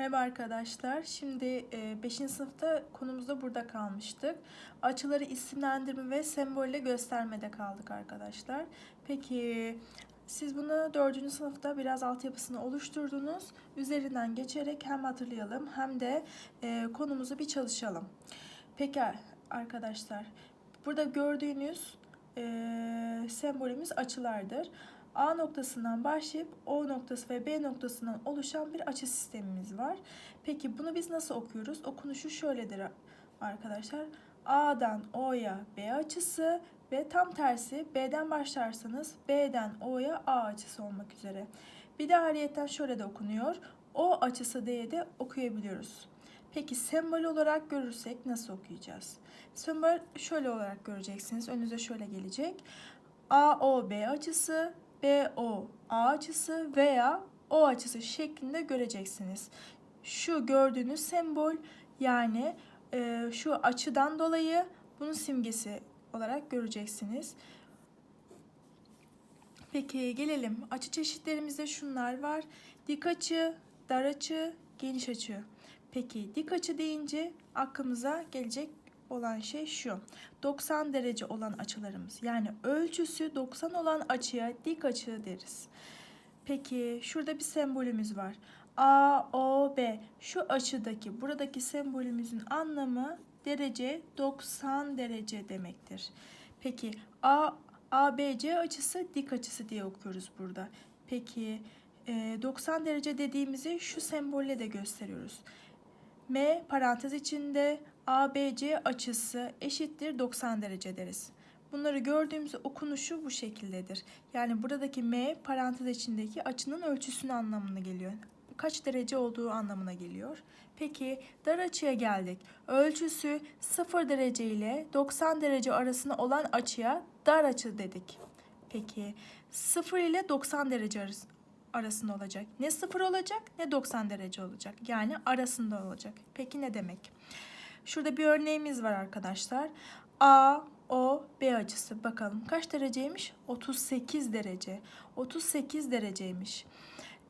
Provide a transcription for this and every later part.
Merhaba arkadaşlar. Şimdi 5. sınıfta konumuzda burada kalmıştık. Açıları isimlendirme ve sembolle göstermede kaldık arkadaşlar. Peki siz bunu 4. sınıfta biraz altyapısını oluşturdunuz. Üzerinden geçerek hem hatırlayalım hem de konumuzu bir çalışalım. Peki arkadaşlar burada gördüğünüz sembolümüz açılardır. A noktasından başlayıp O noktası ve B noktasından oluşan bir açı sistemimiz var. Peki bunu biz nasıl okuyoruz? Okunuşu şöyledir arkadaşlar. A'dan O'ya B açısı ve tam tersi B'den başlarsanız B'den O'ya A açısı olmak üzere. Bir de ayrıyeten şöyle de okunuyor. O açısı diye de okuyabiliyoruz. Peki sembol olarak görürsek nasıl okuyacağız? Sembol şöyle olarak göreceksiniz. Önünüze şöyle gelecek. AOB açısı BO A açısı veya O açısı şeklinde göreceksiniz. Şu gördüğünüz sembol yani e, şu açıdan dolayı bunun simgesi olarak göreceksiniz. Peki gelelim. Açı çeşitlerimizde şunlar var. Dik açı, dar açı, geniş açı. Peki dik açı deyince aklımıza gelecek olan şey şu. 90 derece olan açılarımız. Yani ölçüsü 90 olan açıya dik açı deriz. Peki şurada bir sembolümüz var. A, O, B. Şu açıdaki, buradaki sembolümüzün anlamı derece 90 derece demektir. Peki A, ABC açısı dik açısı diye okuyoruz burada. Peki 90 derece dediğimizi şu sembolle de gösteriyoruz. M parantez içinde ABC açısı eşittir 90 derece deriz. Bunları gördüğümüz okunuşu bu şekildedir. Yani buradaki M parantez içindeki açının ölçüsünün anlamına geliyor. Kaç derece olduğu anlamına geliyor. Peki dar açıya geldik. Ölçüsü 0 derece ile 90 derece arasında olan açıya dar açı dedik. Peki 0 ile 90 derece arası arasında olacak. Ne 0 olacak ne 90 derece olacak. Yani arasında olacak. Peki ne demek? Şurada bir örneğimiz var arkadaşlar. A, O, B açısı. Bakalım kaç dereceymiş? 38 derece. 38 dereceymiş.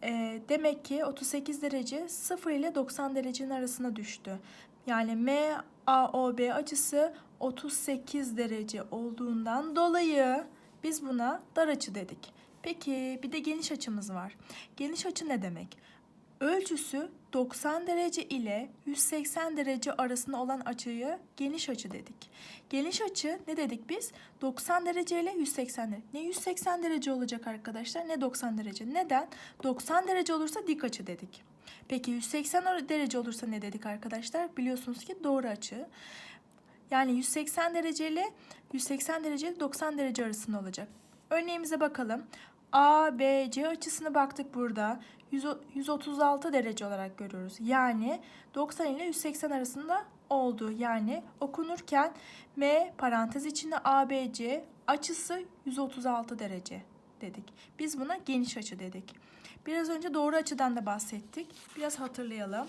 E, demek ki 38 derece 0 ile 90 derecenin arasına düştü. Yani M, A, O, B açısı 38 derece olduğundan dolayı biz buna dar açı dedik. Peki bir de geniş açımız var. Geniş açı ne demek? Ölçüsü 90 derece ile 180 derece arasında olan açıyı geniş açı dedik. Geniş açı ne dedik biz? 90 derece ile 180 derece. Ne 180 derece olacak arkadaşlar ne 90 derece. Neden? 90 derece olursa dik açı dedik. Peki 180 derece olursa ne dedik arkadaşlar? Biliyorsunuz ki doğru açı. Yani 180 derece ile 180 derece ile 90 derece arasında olacak. Örneğimize bakalım. A, B, C açısını baktık burada. 136 derece olarak görüyoruz. Yani 90 ile 180 arasında oldu. Yani okunurken M parantez içinde ABC açısı 136 derece dedik. Biz buna geniş açı dedik. Biraz önce doğru açıdan da bahsettik. Biraz hatırlayalım.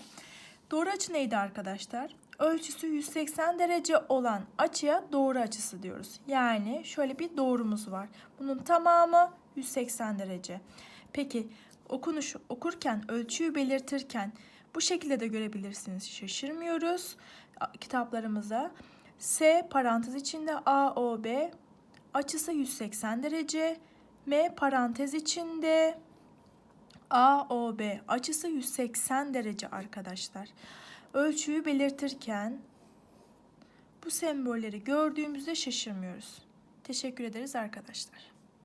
Doğru açı neydi arkadaşlar? Ölçüsü 180 derece olan açıya doğru açısı diyoruz. Yani şöyle bir doğrumuz var. Bunun tamamı 180 derece. Peki okunuş okurken, ölçüyü belirtirken bu şekilde de görebilirsiniz. Şaşırmıyoruz kitaplarımıza. S parantez içinde AOB açısı 180 derece. M parantez içinde AOB açısı 180 derece arkadaşlar. Ölçüyü belirtirken bu sembolleri gördüğümüzde şaşırmıyoruz. Teşekkür ederiz arkadaşlar.